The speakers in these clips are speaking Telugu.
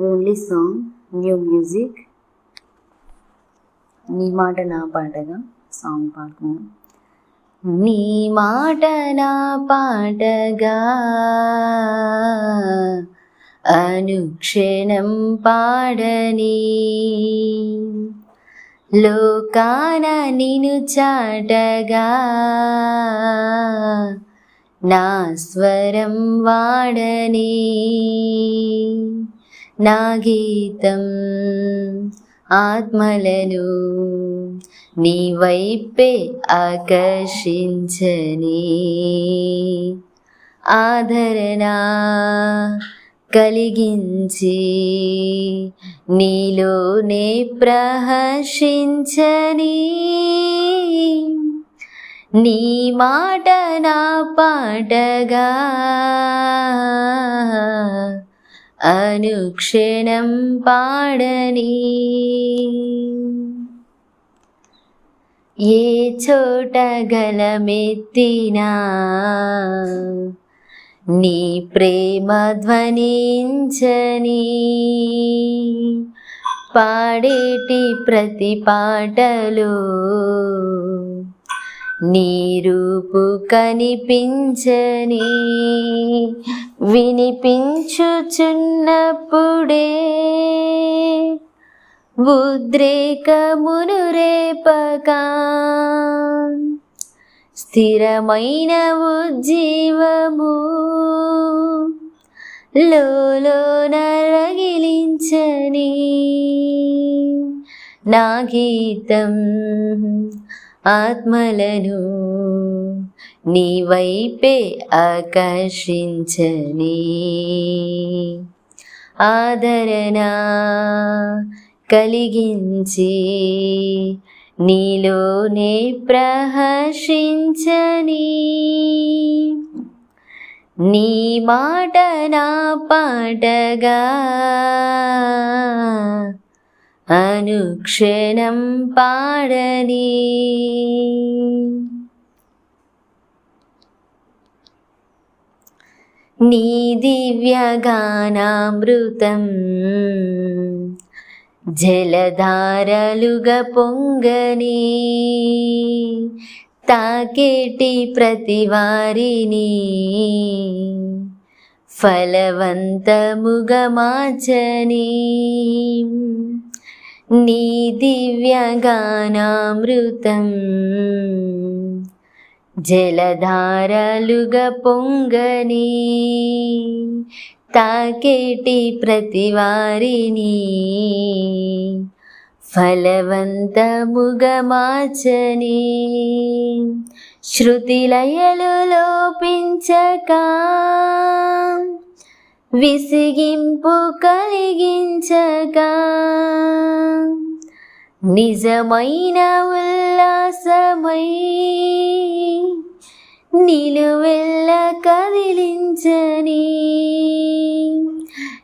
ఓన్లీ సాంగ్ న్యూ మ్యూజిక్ నీ మాట నా పాటగా సాంగ్ పాడుకుందాం నీ మాట నా పాటగా? అనుక్షణం పాడని. లోకాన నిను చాటగా? నా స్వరం వాడని. నా గీతం ఆత్మలను నీ వైపే ఆకర్షించని ఆదరణ కలిగించి నీలోనే ప్రహర్షించని నీ మాట నా పాటగా అనుక్షణం పాడని ఏ చోట గలమెత్తినా నీ ప్రేమ ధ్వనించని పాడేటి ప్రతి పాటలో నీ రూపు కనిపించని వినిపించుచున్నప్పుడే ఉద్రేకమును రేపక. స్థిరమైన ఉజ్జీవము లోన రగిలించని నా గీతం ఆత్మలను నీ వైపే ఆకర్షించని ఆదరణ కలిగించి నీలోనే ప్రహర్షించని నీ మాట నా పాటగా అనుక్షణం పాడని నీ దివ్యగానామృతం జలధారలుగా పొంగని తాకేటి ప్రతివారిని ఫలవంతముగా మార్చని నీ దివ్యగానామృతం జలధారలుగా పొంగని తాకేటి ప్రతివారిని ఫలవంతముగా మార్చని శృతిలయలు లోపించక విసిగింపు కలిగించక నిజమైన ఉల్లాసమై నిలువెల్ల కదిలించని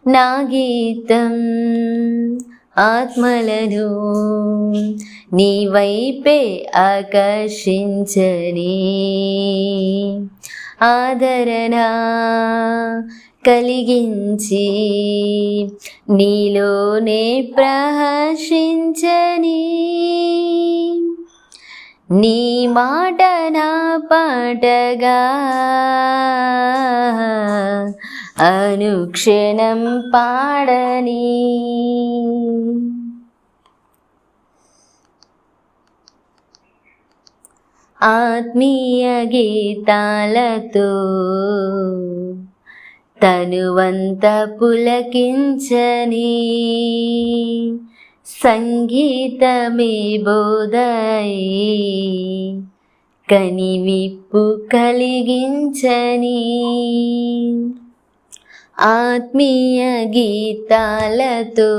నా గీతం ఆత్మలను నీ వైపే ఆకర్షించని ఆదరణ కలిగించి నీలోనే ప్రహర్షించని నీ మాట నా పాటగా. అనుక్షణం పాడని. ఆత్మీయ గీతాలతో తనువంత పులకించని. సంగీతమే బోధై కనివిప్పు కలిగించని ఆత్మీయ గీతాలతో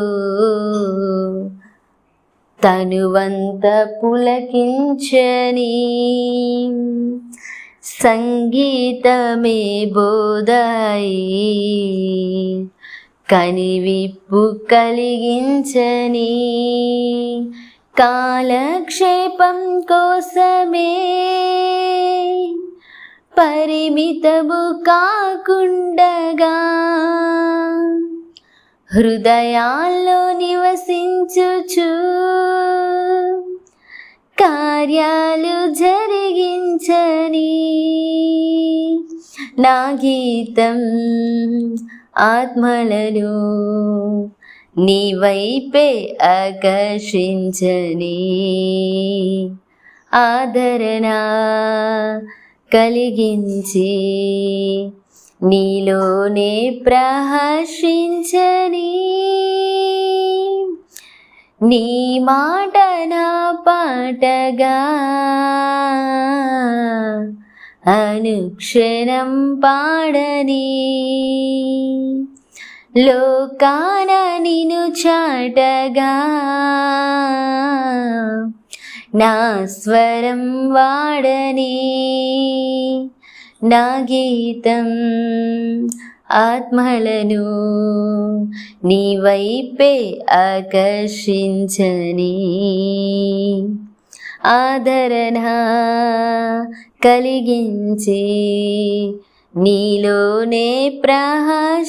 తనువంత పులకించని సంగీతమే బోధై కనివిప్పు కలిగించని కాలక్షేపం కోసమే పరిమితము కాకుండగా హృదయాల్లో నివసించుచు కార్యాలు జరిగించని నా గీతం ఆత్మలను నీ వైపే ఆకర్షించని ఆదరణ కలిగించి నీలోనే ప్రహర్షించని నీ మాట నా పాటగా అనుక్షణం పాడని లోకాన నిను చాటగా. నా స్వరం వాడని నా గీతం ఆత్మలను నీ వైపే ఆకర్షించని ఆదరణ కలిగించి నీలోనే ప్రహర్షించని